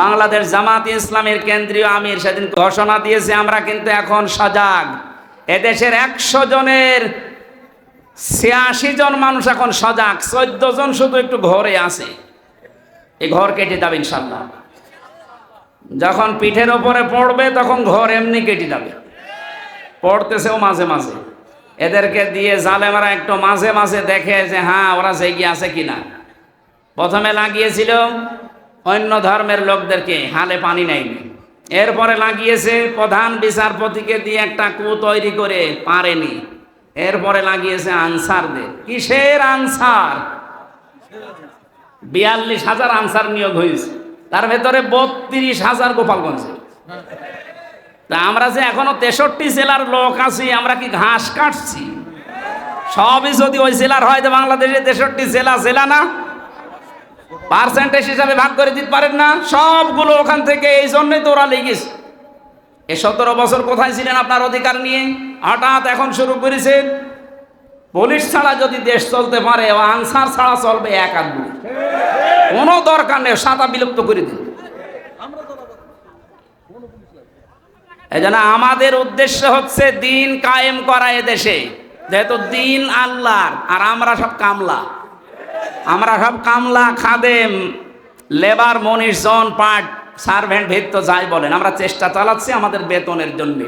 বাংলাদেশ জামাত ইসলামের কেন্দ্রীয় আমির সেদিন ঘোষণা দিয়েছে, আমরা কিন্তু এখন সজাগ। এদেশের একশো জনের ছিয়াশি জন মানুষ এখন সজাগ, চোদ্দ জন শুধু একটু ঘরে আছে। এই ঘর কেটে যাবে ইনশাল্লাহ যখন পিঠের ওপরে পড়বে, তখন ঘর এমনি কেটে যাবে। পড়তেছেও মাঝে মাঝে। এদেরকে দিয়ে জালেমারা একটু মাঝে মাঝে দেখে যে হ্যাঁ ওরা জেগে আছে কিনা? প্রথমে লাগিয়েছিল অন্য ধর্মের লোকদেরকে হালে পানি নেয়নি। এরপরে লাগিয়েছে প্রধান বিচারপতিকে দিয়ে একটা কু তৈরি করে পারেনি। এরপরে লাগিয়েছে আনসারদের। কিসের আনসার? বিয়াল্লিশ হাজার আনসার নিয়োগ হয়েছে। তার ভেতরে বত্রিশ হাজার গোপালগঞ্জে। তা আমরা যে এখনও তেষট্টি জেলার লোক আছি, আমরা কি ঘাস কাটছি? সবই যদি ওই জেলার হয় তো বাংলাদেশে তেষট্টি জেলা জেলা না? পার্সেন্টেজ হিসাবে ভাগ করে দিতে পারেন না, সবগুলো ওখান থেকে এই জন্যই তো ওরা লেগেছে। এ সতেরো বছর কোথায় ছিলেন আপনার অধিকার নিয়ে? হঠাৎ এখন শুরু করেছেন। পুলিশ ছাড়া যদি দেশ চলতে পারে আনসার ছাড়া চলবে এক আধ দুই কোনো দরকার নেই, সাদা বিলুপ্ত করে দিন। এই আমাদের উদ্দেশ্য হচ্ছে দিন কায়েম করা এ দেশে। যেহেতু দিন আল্লাহর, আর আমরা সব কামলা। আমরা সব কামলা, খাদেম, লেবার, মনীষ, জন, পাট, সার্ভেন্ট ভিত্ত যাই বলেন, আমরা চেষ্টা চালাচ্ছি আমাদের বেতনের জন্য।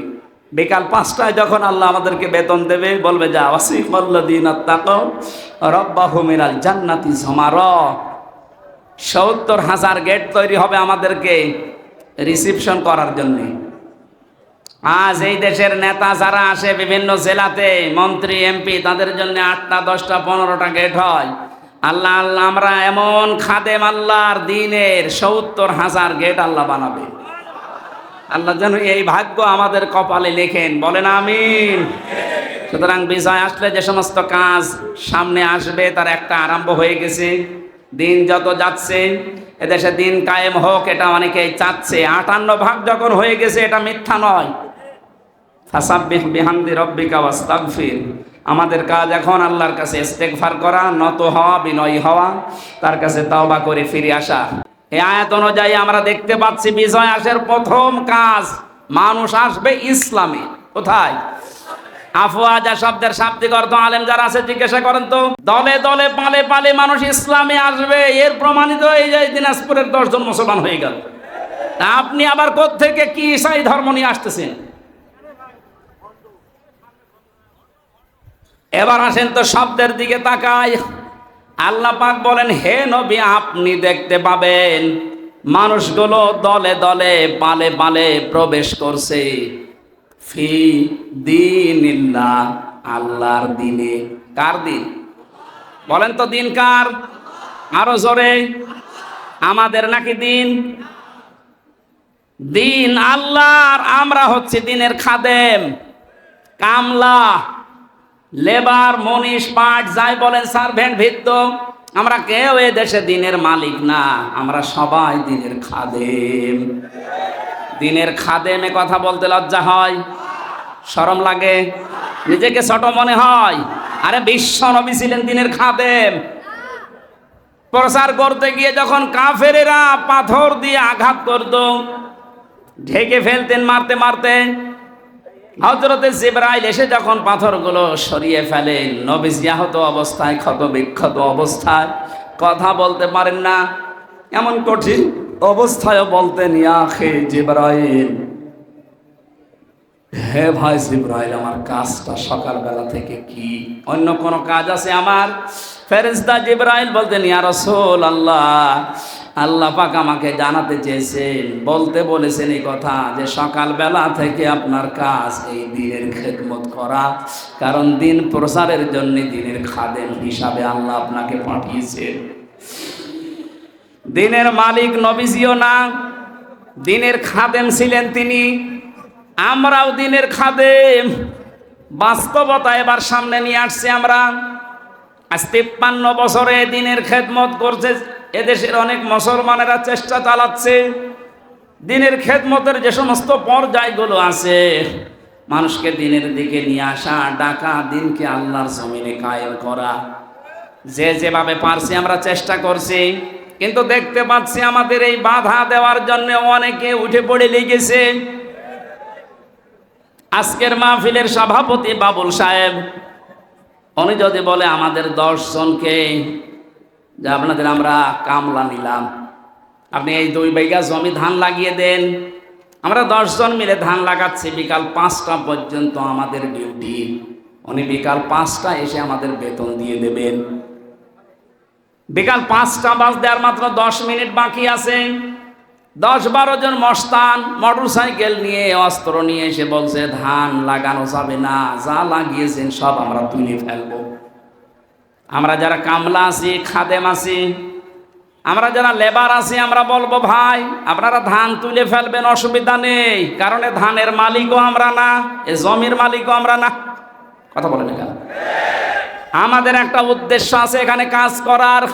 বিকাল পাঁচটায় যখন আল্লাহ আমাদেরকে বেতন দেবে, বলবে যা রব্বাহু মিনাল জান্নাতি ঝমার। সত্তর হাজার গেট তৈরি হবে আমাদেরকে রিসিপশন করার জন্য। আজ এই দেশের নেতা যারা আসে বিভিন্ন জেলাতে, মন্ত্রী, এমপি, তাদের জন্য আটটা, দশটা, পনেরোটা গেট হয়। আল্লাহ আল্লাহ, আমরা এমন খাদেম আল্লাহর দিনের সত্তর হাজার গেট আল্লাহ বানাবে। আল্লাহ যেন এই ভাগ্য আমাদের কপালে লেখেন, বলেন আমিন। সুতরাং বিজয় আসলে যে সমস্ত কাজ সামনে আসবে, তার একটা আরম্ভ হয়ে গেছে। দিন যত যাচ্ছে, এদেশে দিন কায়েম হোক, এটা অনেকেই চাচ্ছে। আটান্ন ভাগ যখন হয়ে গেছে, এটা মিথ্যা নয়। ফাসাব্বিহ বিহামদি রব্বিকা ওয়াস্তাগফির। আমাদের কাজ এখন আল্লাহর কাছে ইস্তেগফার করা, নত হওয়া, বিনয়ী হওয়া, তার কাছে তওবা করে ফিরে আসা। এই আয়াত অনুযায়ী আমরা দেখতে পাচ্ছি বিজয় আসের প্রথম কাজ, মানুষ আসবে ইসলামে। কোথায়? আফওয়াজা শব্দের শাব্দিক অর্থ, আলেম যারা আছে, জিজ্ঞাসা করেন তো। দলে দলে পালে পালে মানুষ ইসলামে আসবে, এর প্রমাণিত এই যে দিনাজপুরের দশজন মুসলমান হয়ে গেল। আপনি আবার কোত্থেকে কি ইসাই ধর্ম নিয়ে আসতেছেন? এবার আসেন তো শব্দের দিকে তাকায় আল্লাহ পাক বলেন, হে নবী, আপনি দেখতে পাবেন, মানুষগুলো দলে দলে পালে পালে প্রবেশ করছে। ফি দিনিল্লাহ, আল্লাহর দিনে। কার দিন? বলেন তো দিন কার? আরও জোরে। আমাদের নাকি দিন? দিন আল্লাহর, আমরা হচ্ছে দিনের খাদেম। কামলা লেবার, মনীষ, পাট, যাই বলেন সার্ভেন্ট ভিত্ত আমরা কেউ এ দেশে দিনের মালিক না, আমরা সবাই দিনের খাদেম। দিনের খাদেমে কথা বলতে লজ্জা হয়, সরম লাগে, নিজেকে ছোট মনে হয়, আরে বিশ্ব নবী ছিলেন দিনের খাদেম। প্রচার করতে গিয়ে যখন কাফেরেরা পাথর দিয়ে আঘাত করত, ঢেকে ফেলতেন মারতে মারতে হজরতে জিব্রাইল এসে যখন পাথরগুলো সরিয়ে ফেলেন নবীজি আহত অবস্থায় ক্ষত বিক্ষত অবস্থায়, কথা বলতে পারেন না, এমন কঠিন অবস্থায়ও বলতেন ইয়াখে জিব্রাইল, হে ভাই জিব্রাইল, আমার কাজটা সকালবেলা থেকে কি? অন্য কোনো কাজ আছে আমার? ফেরেশতা জিব্রাইল বলতেন, ইয়া রাসূল আল্লাহ আল্লাহ পাক আমাকে জানাতে চেয়েছেন, বলতে বলেছেন এই কথা যে সকালবেলা থেকে আপনার কাজ এই দিনের খেদমত করা, কারণ দিন প্রসারের জন্য দিনের খাদেম হিসাবে আল্লাহ আপনাকে পাঠিয়েছেন। দিনের মালিক নবীজিও না, দিনের খাদেম ছিলেন তিনি, আমরাও দিনের খাদেম। বাস্তবতা এবার সামনে নিয়ে আসছি আমরা। আজ তিপ্পান্ন বছরে দিনের খেদমত করছে এদেশের অনেক মুসলমানেরা চেষ্টা চালাচ্ছে। দিনের খেদমতের যে সমস্ত পর্যায়গুলো আছে, মানুষকে দিনের দিকে নিয়ে আসা, ডাকা, দিনকে আল্লাহর জমিনে কায়েম করা। যে যেভাবে পারছি আমরা চেষ্টা করছি, কিন্তু দেখতে পাচ্ছি আমাদের এই বাধা দেওয়ার জন্য অনেকে উঠে পড়ে লেগেছে। আজকের মাহফিলের সভাপতি বাবুল সাহেব, উনি যদি বলে আমাদের দশজনকে যে আপনাদের আমরা কামলা নিলাম। আপনি এই দুই বিঘা জমি ধান লাগিয়ে দেন। আমরা দশজন মিলে ধান লাগাচ্ছি, বিকাল পাঁচটা পর্যন্ত আমাদের ডিউটি। উনি বিকাল পাঁচটা এসে আমাদের বেতন দিয়ে দেবেন। বিকাল পাঁচটা বাজতে দেওয়ার মাত্র দশ মিনিট বাকি আছে। দশ বারো জন মস্তান মোটর সাইকেল নিয়ে, অস্ত্র নিয়ে এসে বলছে, ধান লাগানো যাবে না, যা লাগিয়েছেন সব আমরা তুলে ফেলব। আমরা যারা কামলা আছি, খাদেম আছি, আমরা যারা লেবার আছি, আমরা বলব, ভাই, আপনারা ধান তুলে ফেলবেন, অসুবিধা নেই। কারণ এ ধানের মালিকও আমরা না, এ জমির মালিকও আমরা না। কথা বলেন কেন আমাদের একটা উদ্দেশ্য আছে এখানে কাজ করার।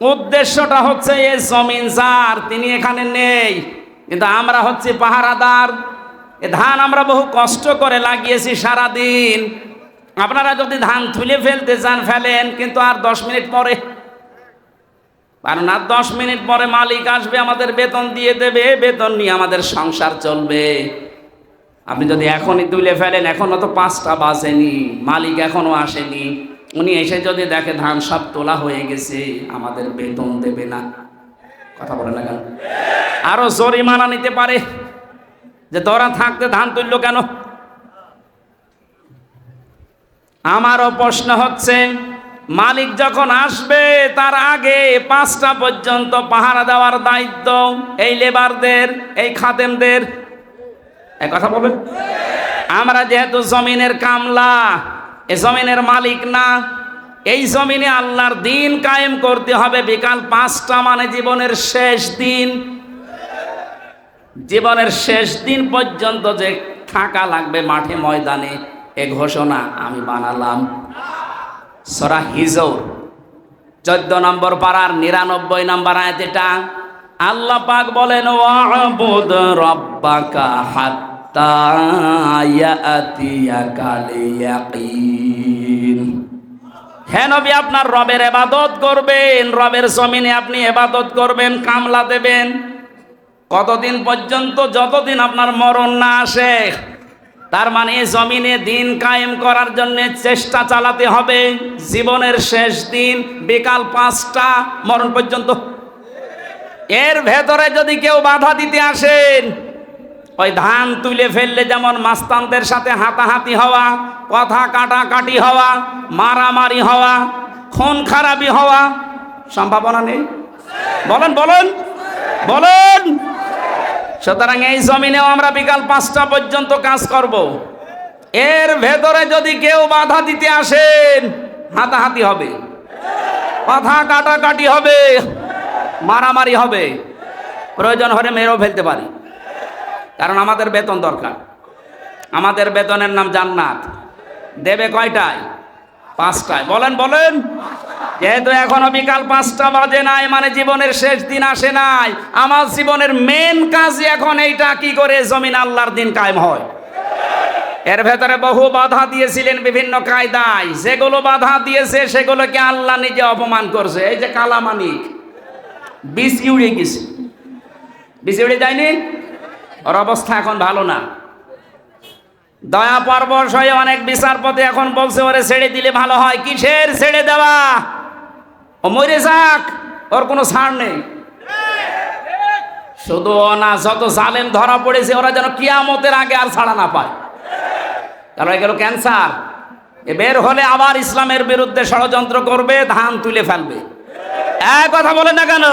উদ্দেশ্যটা হচ্ছে এই জমিন যার তিনি এখানে নেই। কিন্তু আমরা হচ্ছে পাহারাদার। এ ধান আমরা বহু কষ্ট করে লাগিয়েছি সারা দিন আপনারা যদি ধান তুলে ফেলতে চান, ফেলেন, কিন্তু আর দশ মিনিট পরে। কারণ আর দশ মিনিট পরে মালিক আসবে, আমাদের বেতন দিয়ে দেবে, বেতন নিয়ে আমাদের সংসার চলবে। আপনি যদি এখনই তুলে ফেলেন এখনও তো পাঁচটা বাজেনি, মালিক এখনও আসেনি। উনি এসে যদি দেখে ধান সব তোলা হয়ে গেছে, আমাদের বেতন দেবে না। কথা বলে না কেন? আরও জরিমানা নিতে পারে। যে তোরা থাকতে ধান তুললো কেন? আমারও প্রশ্ন হচ্ছে, মালিক যখন আসবে, তার আগে পাঁচটা পর্যন্ত পাহারা দেওয়ার দায়িত্ব এই লেবারদের, এই খাদেমদের। এক কথা বলবেন? আমরা যেহেতু জমিনের কামলা, এ জমিনের মালিক না, এই জমিনে আল্লাহর দিন কায়েম করতে হবে। বিকাল পাঁচটা মানে জীবনের শেষ দিন। জীবনের শেষ দিন পর্যন্ত যে থাকা লাগবে মাঠে, ময়দানে এ ঘোষণা আমি বানালাম। সরা হিজৌর, চোদ্দ নম্বর পাড়ার নিরানব্বই নম্বর আয়াত এটা আল্লাহ পাক বলেন, ওয়াবুদ রব্বাকা হাত্তা ইয়াতিয়াকাল ইয়াকিন হ্যাঁ নবী, আপনার রবের এবাদত করবেন, রবের জমিনে আপনি এবাদত করবেন, কামলা দেবেন। কতদিন পর্যন্ত, যতদিন আপনার মরণ না আসে তার মানে জমিনে দিন কায়েম করার জন্য চেষ্টা চালাতে হবে। জীবনের শেষ দিন বিকাল পাঁচটা, মরণ পর্যন্ত। এর ভেতরে যদি কেউ বাধা দিতে আসেন ওই ধান তুলে ফেললে যেমন মাস্তানদের সাথে হাতাহাতি হওয়া, কথা কাটাকাটি হওয়া, মারামারি হওয়া, খুন খারাপি হওয়া, সম্ভাবনা নেই? বলেন বলেন বলেন। সুতরাং এই জমিনেও আমরা বিকাল পাঁচটা পর্যন্ত কাজ করব। এর ভেতরে যদি কেউ বাধা দিতে আসেন, হাতাহাতি হবে। কথা কাটাকাটি হবে, মারামারি হবে। প্রয়োজন হলে মেরেও ফেলতে পারি। কারণ আমাদের বেতন দরকার। আমাদের বেতনের নাম জান্নাত। দেবে কয়টায়? পাঁচটায়। বলেন বলেন। যেহেতু এখনও বিকাল পাঁচটা বাজে নাই মানে জীবনের শেষ দিন আসে নাই, আমার জীবনের মেন কাজ এখন এইটা, কি করে জমিন আল্লাহর দিন কায়েম হয়? এর ভেতরে বহু বাধা দিয়েছিলেন বিভিন্ন কায়দায়। যেগুলো বাধা দিয়েছে, সেগুলোকে আল্লাহ নিজে অপমান করছে। এই যে কালামানিক বিষ উড়ে গেছে। বিষ উড়ে যায়নি? ওর অবস্থা এখন ভালো না। দয়া পরবশ হয়ে অনেক বিচারপতি এখন বলছে, ওরে ছেড়ে দিলে ভালো হয়। কিসের ছেড়ে দেওয়া? মরে যাক, ওর কোনো ছাড় নেই। শুধু না, যত জালেম ধরা পড়েছে, ওরা যেন কিয়ামতের আগে আর ছাড়া না পায়। কারণ গেল ক্যান্সার। বের হলে আবার ইসলামের বিরুদ্ধে ষড়যন্ত্র করবে, ধান তুলে ফেলবে। এক কথা বলে না কেন?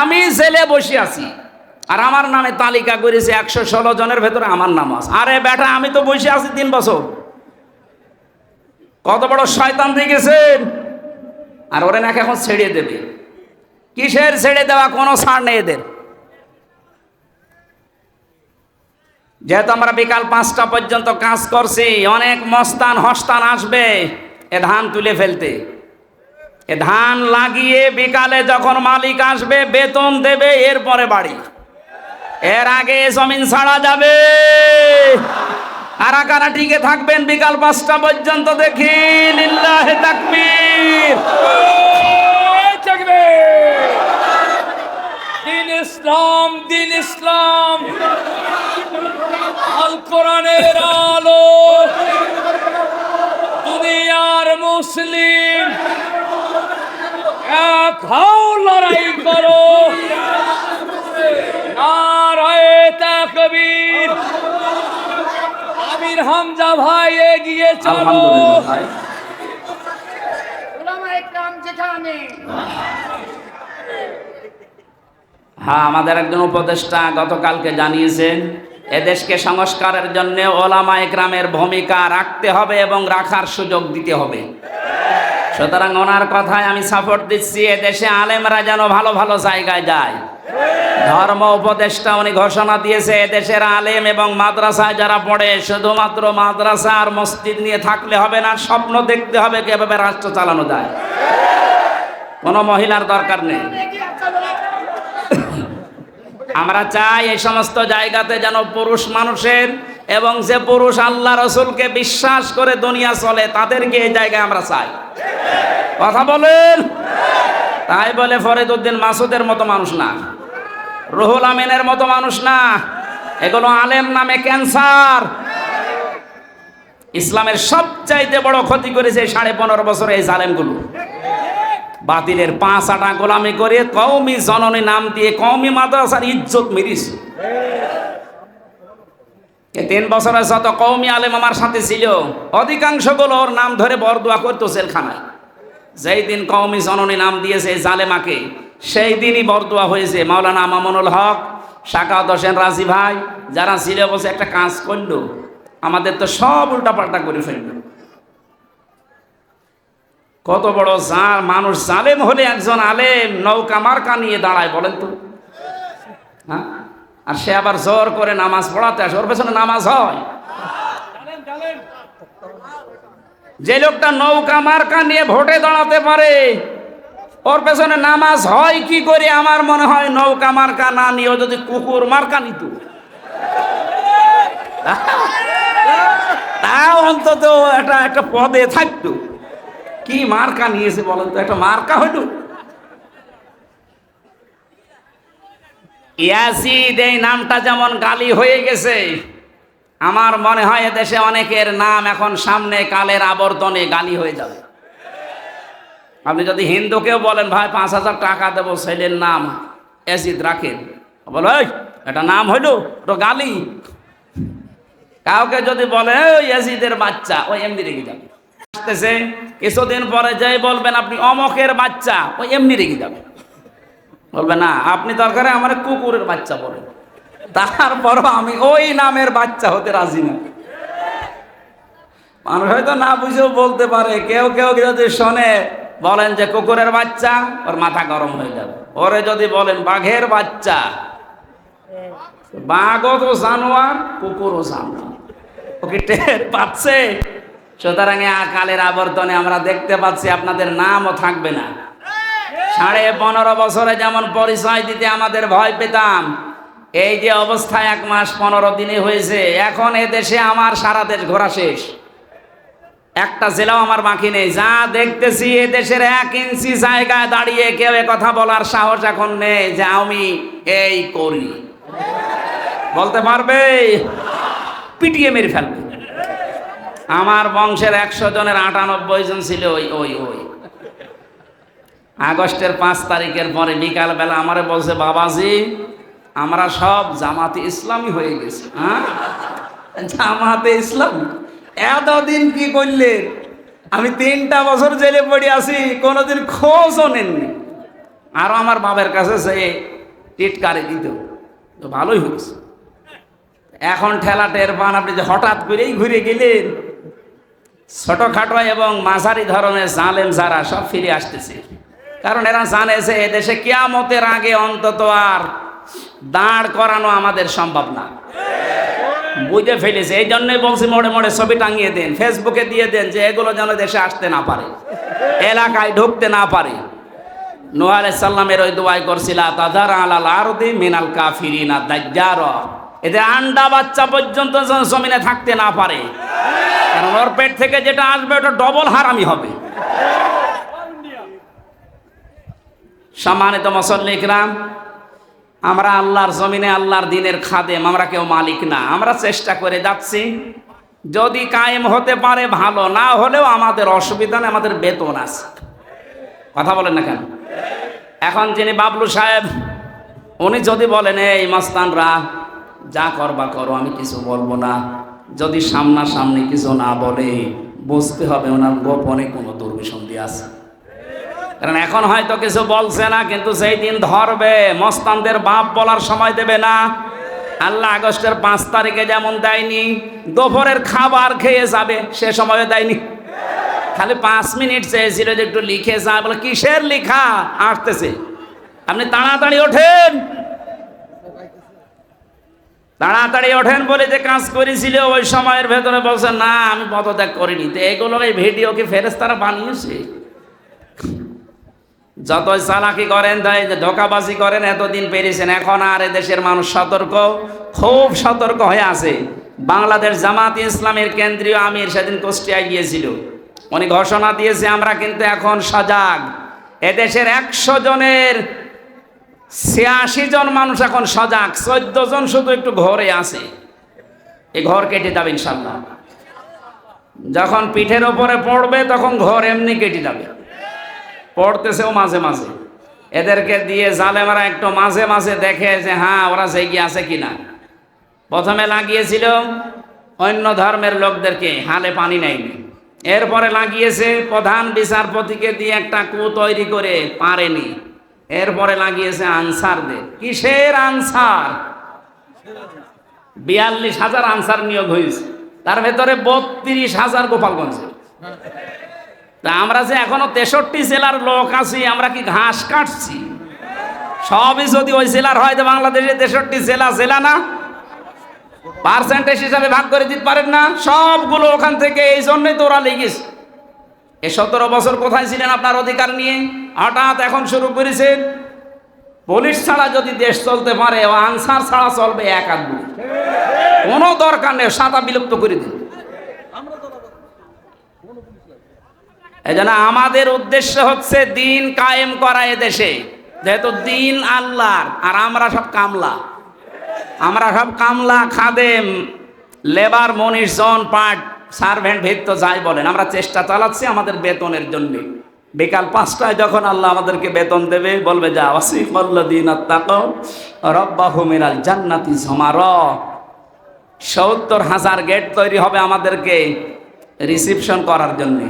আমি জেলে বসে আছি, আর আমার নামে তালিকা করেছে একশো ষোলো জনের ভেতরে আমার নাম আছে। আরে বেটা, আমি তো বসে আছি তিন বছর। কত বড় শয়তান দিয়ে গেছেন আর ওরা নাকি এখন ছেড়ে দেবে। কিসের ছেড়ে দেওয়া? কোনো সার নেই এদের। যেহেতু আমরা বিকাল পাঁচটা পর্যন্ত কাজ করছি, অনেক মস্তান হস্তান আসবে এ ধান তুলে ফেলতে। এ ধান লাগিয়ে বিকালে যখন মালিক আসবে, বেতন দেবে, এরপরে বাড়ি। এর আগে জমিন ছাড়া যাবে। কারা কারা টিকে থাকবেন, বিকাল পাঁচটা পর্যন্ত দেখি। লিল্লাহে তাকবীর। দিন ইসলাম দিন ইসলাম। আল কোরআনের আলো। দুনিয়ার মুসলিম এক হও। হামজা ভাই এগিয়ে চলো। আলহামদুলিল্লাহ ভাই। ওলামা একরাম যেখানে। হ্যাঁ আমাদের একজন উপদেষ্টা গতকালকে জানিয়েছেন এদেশকে সংস্কারের জন্য ওলামা একরামের ভূমিকা রাখতে হবে এবং রাখার সুযোগ দিতে হবে। সুতরাং ওনার কথায় আমি সাপোর্ট দিচ্ছি এদেশে আলেমরা যেন ভালো ভালো জায়গায় যায়। ধর্ম উপদেষ্টা উনি ঘোষণা দিয়েছে দেশের আলেম এবং মাদ্রাসায় যারা পড়ে, শুধুমাত্র মাদ্রাসা আর মসজিদ নিয়ে থাকলে হবে না, স্বপ্ন দেখতে হবে কীভাবে রাষ্ট্র চালানো যায়। কোনো মহিলার দরকার নেই। আমরা চাই এই সমস্ত জায়গাতে যেন পুরুষ মানুষের এবং যে পুরুষ আল্লাহ রসুলকে বিশ্বাস করে দুনিয়া চলে, তাদেরকে এই জায়গায় আমরা চাই। কথা বলেন? তাই বলে ফরিদ উদ্দিন মাসুদের মতো মানুষ না। রুহুল আমিনের মতো মানুষ না। এগুলো আলেম নামে ক্যান্সার। ইসলামের সবচাইতে বড় ক্ষতি করেছে সাড়ে পনেরো বছরে এই জালেমগুলো। বাতিলের পাঁচ আটা গোলামি করে কৌমি জননী নাম দিয়ে কৌমি মাদ্রাসার ইজ্জত মিরিস তিন বছরের যত কৌমি আলেম আমার সাথে ছিল, অধিকাংশগুলো ওর নাম ধরে বরদোয়া করতো জেলখানায়। যেই দিন কৌমি জননী নাম দিয়েছে জালেমাকে সেই দিনই বরদোয়া হয়েছে। মাওলানা মামুনুল হক শাকাওত হোসেন রাজি ভাই, যারা ছিল বসে একটা কাজ করল, আমাদের তো সব উল্টাপাল্টা করে ফেলল। কত বড় জা মানুষ জালেম হলে একজন আলেম নৌকা মার্কা নিয়ে দাঁড়ায়, বলেন তো। হ্যাঁ? আর সে আবার জোর করে নামাজ পড়াতে আসে, ওর পেছনে নামাজ হয়। যে লোকটা নৌকা মার্কা নিয়ে ভোটে দাঁড়াতে পারে ওর পেছনে নামাজ হয় কি করে? আমার মনে হয় নৌকা মার্কা না নিয়েও যদি কুকুর মার্কা নিত। অন্তত একটা একটা পদে থাকতো। কি মার্কা নিয়েছে বলেন তো? একটা মার্কা হইল। ইয়াসিদ এই নামটা যেমন গালি হয়ে গেছে, আমার মনে হয় দেশে অনেকের নাম এখন সামনে কালের আবর্তনে গালি হয়ে যাবে। আপনি যদি হিন্দুকেও বলেন ভাই পাঁচ হাজার টাকা দেবো ছেলের নাম অ্যাসিড রাখেন। বলো "এই, এটা নাম হইল তো গালি। কাউকে যদি বলে ওই অ্যাসিডের বাচ্চা ওই এমনি রেগে যাবে। আসতেছে কিছুদিন পরে যাই বলবেন আপনি অমকের বাচ্চা ওই এমনি রেগে যাবে। বলবে না আপনি দরকারে আমার কুকুরের বাচ্চা বলেন। তারপরও আমি ওই নামের বাচ্চা হতে রাজি না। মানুষ হয়তো না বুঝেও বলতে পারে কেউ কেউ যদি শোনে বলেন যে কুকুরের বাচ্চা, ওর মাথা গরম হয়ে যাবে। ওরে যদি বলেন বাঘের বাচ্চা, বাঘও তো জানোয়ার, কুকুরও জানোয়ার। ওকে টের পাচ্ছে? সুতরাং কালের আবর্তনে আমরা দেখতে পাচ্ছি আপনাদের নামও থাকবে না। সাড়ে পনেরো বছরে যেমন পরিচয় দিতে আমাদের ভয় পেতাম, এই যে অবস্থা এক মাস পনেরো দিনে হয়েছে, এখন এ দেশে আমার সারা দেশ ঘোরা শেষ। একটা জেলাও আমার বাকি নেই। যা দেখতেছি, এ দেশের এক ইঞ্চি জায়গায় দাঁড়িয়ে কেউ কথা বলার সাহস এখন নেই যে আমি এই করি। বলতে পারবে? পিটিয়ে মেরে ফেলবে। আমার বংশের একশো জনের আটানব্বই জন ছিল ওই ওই ওই। আগস্টের পাঁচ তারিখের পরে বিকালবেলা আমারে বলছে, বাবাজি, আমরা সব জামাতে ইসলামী হয়ে গেছি। হ্যাঁ? জামাতে ইসলাম? এতদিন কি করলেন আমি তিনটা বছর জেলে পড়ে আছি, কোনোদিন খোঁজও নেননি। আরও আমার বাবার কাছে সে টিটকারে দিত। তো ভালোই হয়েছে এখন ঠেলা টের পান আপনি যে হঠাৎ করেই ঘুরে গেলেন। ছোটখাটো এবং মাঝারি ধরনের জালেম যারা সব ফিরে আসতেছে। কারণ এরা জানে যে এদেশে কেয়ামতের আগে অন্তত আর দাঁড় করানো আমাদের সম্ভব না। বুঝে ফেলেছে, এই জন্যই বলছি মোড়ে মোড়ে ছবি টাঙিয়ে দেন ফেসবুকে দিয়ে দেন যে এগুলো যেন দেশে আসতে না পারে, এলাকায় ঢুকতে না পারে। নোয়া সাল্লামের ওই দোয়াই করছিল তাদার আলাল আরদি মিনাল কাফিরিনা দাজ্জার। এদের আন্ডা বাচ্চা পর্যন্ত যেন জমিনে থাকতে না পারে, কারণ ওর পেট থেকে যেটা আসবে, ওটা ডবল হারামি হবে। সম্মানিত মুসল্লিকরাম আমরা আল্লাহর জমিনে আল্লাহর দিনের খাদেম, আমরা কেউ মালিক না। আমরা চেষ্টা করে যাচ্ছি। যদি কায়েম হতে পারে ভালো, না হলেও আমাদের অসুবিধা নেই, আমাদের বেতন আছে। কথা বলেন না কেন? এখন যিনি বাবলু সাহেব, উনি যদি বলেন, এই মাস্তানরা, যা করবা করো, আমি কিছু বলব না। যদি সামনাসামনি কিছু না বলে, বুঝতে হবে ওনার গোপনে কোনো দুর্বিসন্ধি আছে। কারণ এখন হয়তো কিছু বলছে না, কিন্তু সেই দিন ধরবে। মস্তানদের বাপ বলার সময় দেবে না। আল্লাহ আগস্টের পাঁচ তারিখে যেমন দেয়নি, দুপুরের খাবার খেয়ে যাবে, সে সময় দেয়নি। খালি পাঁচ মিনিট চেয়েছিল যে একটু লিখে যা, বলে, কিসের লেখা? আসতেছে। আপনি তাড়াতাড়ি ওঠেন। তাড়াতাড়ি ওঠেন বলে যে কাজ করেছিল, ওই সময়ের ভেতরে বলছে, না, আমি পদত্যাগ করিনি। তো এগুলো এই ভিডিও কি ফেরেস্তারা বানিয়েছে? যতই চালাকি করেন, তাই ধোকাবাজি করেন, এতদিন পেরেছেন। এখন আর দেশের মানুষ সতর্ক, খুব সতর্ক হয়ে আছে। বাংলাদেশ জামাত ইসলামের কেন্দ্রীয় আমির সেদিন কুষ্টিয়ায় গিয়েছিল। উনি ঘোষণা দিয়েছে, আমরা কিন্তু এখন সজাগ। এদেশের একশো জনের ছিয়াশি জন মানুষ এখন সজাগ। চোদ্দ জন শুধু একটু ঘরে আছে। এই ঘর কেটে যাবে ইনশাল্লাহ যখন পিঠের ওপরে পড়বে, তখন ঘর এমনি কেটে যাবে। পড়তেছেও মাঝে মাঝে। এদেরকে দিয়ে জালেমারা একটু মাঝে মাঝে দেখে যে হ্যাঁ ওরা সেই গিয়ে আছে কিনা? প্রথমে লাগিয়েছিল অন্য ধর্মের লোকদেরকে, হালে পানি নেয়নি। এরপরে লাগিয়েছে প্রধান বিচারপতিকে দিয়ে একটা কু তৈরি করে পারেনি। এরপরে লাগিয়েছে আনসারদের। কিসের আনসার? বিয়াল্লিশ হাজার আনসার নিয়োগ হয়েছে। তার ভেতরে বত্রিশ হাজার গোপালগঞ্জের। তা আমরা যে এখনও তেষট্টি জেলার লোক আছি, আমরা কি ঘাস কাটছি? সবই যদি ওই জেলার হয় তো বাংলাদেশে তেষট্টি জেলা জেলা না? পার্সেন্টেজ হিসাবে ভাগ করে দিতে পারেন না? সবগুলো ওখান থেকে এই জন্যই তো ওরা লেগেছে। এ সতেরো বছর কোথায় ছিলেন আপনার অধিকার নিয়ে? হঠাৎ এখন শুরু করেছেন পুলিশ ছাড়া যদি দেশ চলতে পারে আনসার ছাড়া চলবে এক আধ কোনো দরকার নেই, সাদা বিলুপ্ত করে দিন এই জন্য আমাদের উদ্দেশ্য হচ্ছে দিন কায়েম করা দেশে। যেহেতু দিন আল্লাহর, আর আমরা সব কামলা। আমরা সব কামলা, খাদেম, লেবার মনির জন পার্ট সার্ভেন্ট ভিত্ত যাই বলেন, আমরা চেষ্টা চালাচ্ছি আমাদের বেতনের জন্য। বিকাল পাঁচটায় যখন আল্লাহ আমাদেরকে বেতন দেবে, বলবে, যা ওয়াসিফল্লাদিন রব্বাহু জান্নাতি ঝমার। সত্তর হাজার গেট তৈরি হবে আমাদেরকে রিসিপশন করার জন্যে।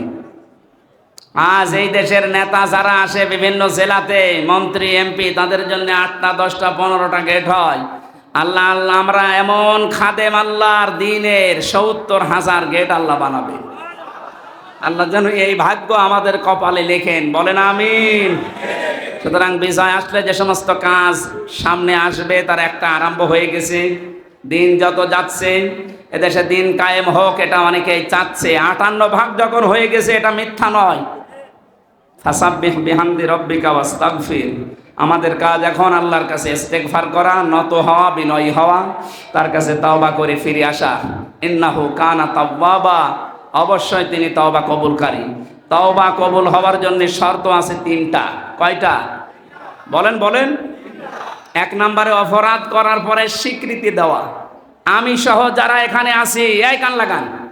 আজ এই দেশের নেতা যারা আসে বিভিন্ন জেলাতে, মন্ত্রী, এমপি, তাদের জন্য আটটা, দশটা, পনেরোটা গেট হয়। আল্লাহ আল্লাহ, আমরা এমন খাদেম আল্লাহর দিনের সত্তর হাজার গেট আল্লাহ বানাবে। আল্লাহ যেন এই ভাগ্য আমাদের কপালে লেখেন। বলেন আমিন। সুতরাং বিজয় আসলে যে সমস্ত কাজ সামনে আসবে, তার একটা আরম্ভ হয়ে গেছে। দিন যত যাচ্ছে, এদেশে দিন কায়েম হোক, এটা অনেকেই চাচ্ছে। আটান্ন ভাগ যখন হয়ে গেছে, এটা মিথ্যা নয়। ফাসাব্বিহ বিহামদি রব্বিকা ওয়াস্তাগফির। আমাদের কাজ এখন আল্লাহর কাছে ইস্তেগফার করা, নত হওয়া, বিনয়ী হওয়া, তার কাছে তওবা করে ফিরে আসা। ইন্নাহু কানা তাওয়াবা, অবশ্যই তিনি তওবা কবুলকারী। তওবা কবুল হওয়ার জন্য শর্ত আছে তিনটা। কয়টা? বলেন বলেন। এক নম্বরে অপরাধ করার পরে স্বীকৃতি দেওয়া। আমি সহ যারা এখানে আছি, এই কান লাগান।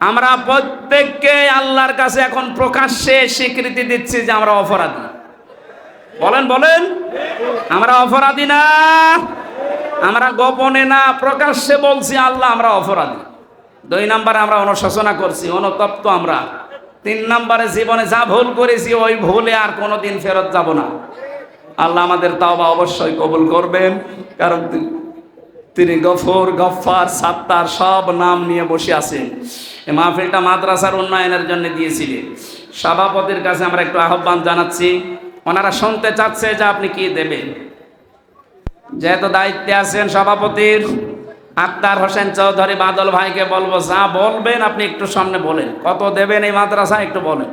আমরা প্রত্যেককে আল্লাহর কাছে এখন প্রকাশ্যে স্বীকৃতি দিচ্ছি যে আমরা অপরাধী। বলেন বলেন। আমরা অপরাধী না। আমরা গোপনে না, প্রকাশ্যে বলছি আল্লাহ আমরা অপরাধী। দুই নম্বরে আমরা অনুশোচনা করছি, অনুতপ্ত আমরা। তিন নম্বরে জীবনে যা ভুল করেছি, ওই ভুলে আর কোনো দিন ফেরত যাব না। আল্লাহ আমাদের তাওবা অবশ্যই কবুল করবেন, কারণ তিনি গফর গফার সাত্তার, সব নাম নিয়ে বসে আছেন। এই মাহফিলটা মাদ্রাসার উন্নয়নের জন্য দিয়েছিলেন সভাপতির কাছে আমরা একটু আহ্বান জানাচ্ছি। ওনারা শুনতে চাচ্ছে যে আপনি কি দেবেন। যেহেতু দায়িত্বে আছেন সভাপতির, আক্তার হোসেন চৌধুরী বাদল ভাইকে বলব, যা বলবেন আপনি একটু সামনে বলেন। কত দেবেন এই মাদ্রাসা একটু বলেন।